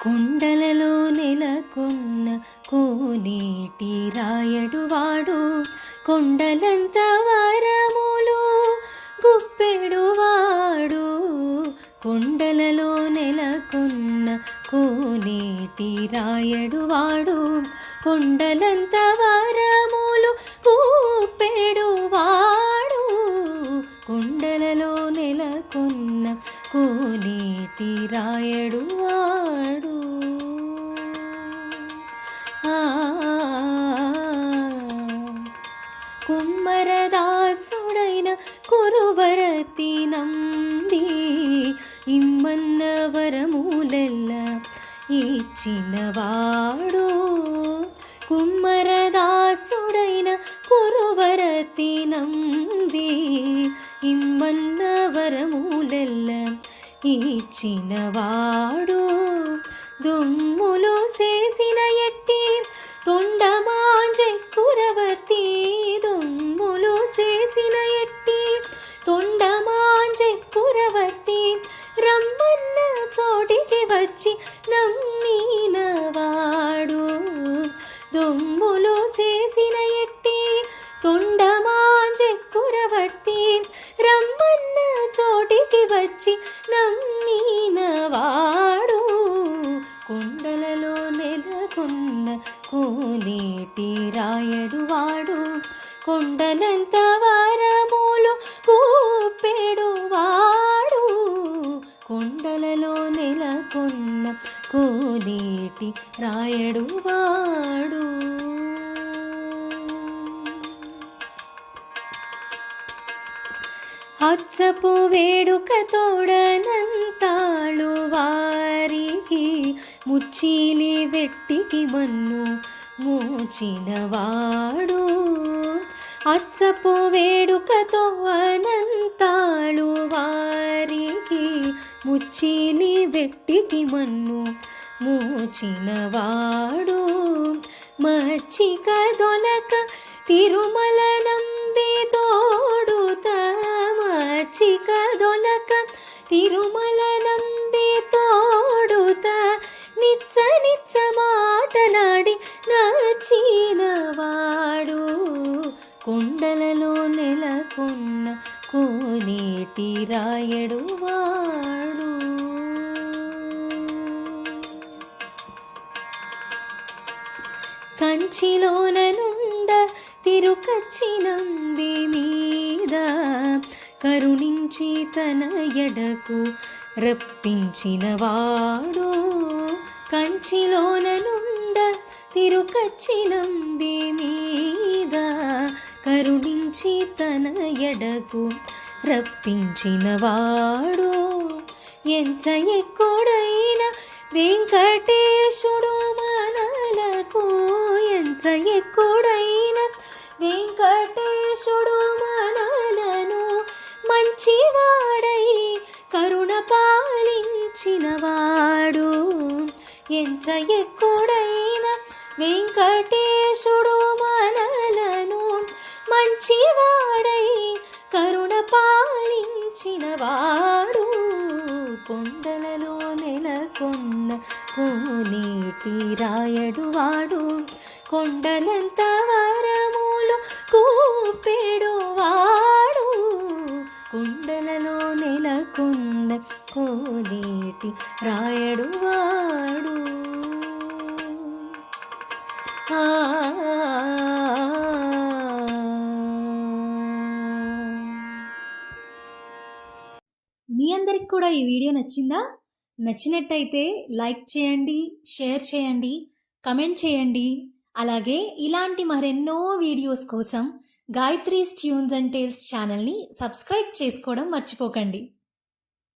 కొండలలో నెలకొన్న కోనేటి రాయడువాడు కొండలంత వరములు గుప్పెడువాడు కొండలలో నెలకొన్న కోనేటి రాయడువాడు కొండలంత వరములు గుప్పెడు కొండ కొండలలో నెలకొన్న కోనేటి రాయడు వాడు ఆ కుమ్మరదాసుడైన కురువరతి నంది ఇమ్మన్న వరములెల్ల ఇచ్చినవాడు కుమ్మరదాసుడైన ఇచ్చినవాడు దుమ్ములు చేసిన ఎట్టి తొండమాంజె కురవర్తి దొమ్ములు చేసిన ఎట్టి తొండమాంజె కురవర్తి రమ్మన్న చోటికి వచ్చి నమ్మినవాడు. దుమ్ములు చేసిన ఎట్టి తొండమాంజె కురవర్తి రమ్మన్న చోటికి వచ్చి నమ్మి నీటి రాయడు వాడు కొండనంత వరములు కూపెడు వాడు. కొండలలో నెలకొన్న కోనేటి రాయడు వాడు. అచ్చపు వేడుక తోడనంతాళు వారికి ముచ్చిలి వెట్టికి మన్ను మోచినవాడు అచ్చపు వేడుకతో అనంతాళు వారికి ముచ్చిని వెట్టికి మన్ను మోచినవాడు. మచ్చిక దొలక తిరుమల నంబి తోడుత మచ్చిక దొలక తిరుమల కంచిలోన నుండ తిరుకచ్చినంబి మీద. కరుణించి తన ఎడకు రప్పించినవాడు కంచిలోననుండ తిరుకచ్చినంబి మీద. కరుణించి తన ఎడకు రప్పించినవాడు ఎంత ఎక్కుడైన వెంకటేశుడు ఎంత వెంకటేశుడు మనలను మంచివాడై కరుణ పాలించినవాడు ఎంత ఎక్కుడైన వెంకటేశుడు మనలను మంచివాడై కరుణ పాలించినవాడు కొండలలో నెలకొన్న కోనేటి రాయడు వాడు. కొండలంత వరములు కూపెడు వాడు కొండలలో నెలకొండ కోనేటి రాయడు వాడు ఆ. మీ అందరికి కూడా ఈ వీడియో నచ్చిందా? నచ్చినట్టయితే లైక్ చేయండి షేర్ చేయండి కమెంట్ చేయండి. అలాగే ఇలాంటి మరెన్నో వీడియోస్ కోసం గాయత్రీస్ ట్యూన్స్ అండ్ టేల్స్ ఛానల్ని సబ్స్క్రైబ్ చేసుకోవడం మర్చిపోకండి.